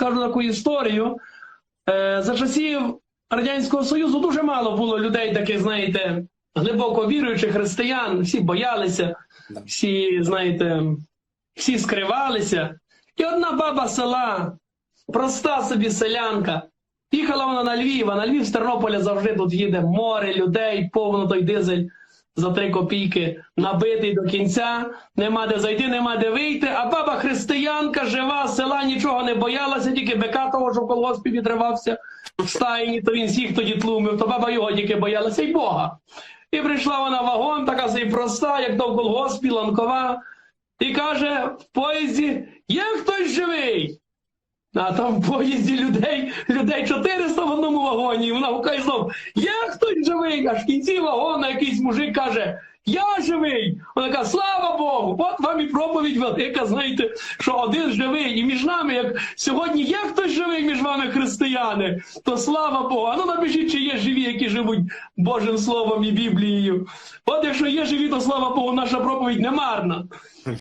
скажу таку історію. Е, За часів Радянського Союзу дуже мало було людей, таких, знаєте, глибоко віруючих християн. Всі боялися, всі, знаєте, всі скривалися. І одна баба села, проста собі селянка, їхала вона на Львів, а на Львів з Тернополя завжди тут їде море людей, повно той дизель за три копійки, набитий до кінця, нема де зайти, нема де вийти. А баба християнка, жива, села нічого не боялася, тільки бика того, що в колгоспі відривався в стайні, то він всіх тоді тлумив, то баба його тільки боялася й Бога. І прийшла вона вагон, така собі проста, як в колгоспі, ланкова, і каже: в поїзді є хтось живий. А там в поїзді людей, людей 400 в одному вагоні. Вона гукає знов, є хтось живий. Аж в кінці вагона якийсь мужик каже, я живий. Вона каже, слава Богу! От вам і проповідь велика, знаєте, що один живий. І між нами, як сьогодні є хтось живий між вами, християни, то слава Богу. А ну напишіть, чи є живі, які живуть Божим Словом і Біблією. От якщо є живі, то слава Богу, наша проповідь не марна.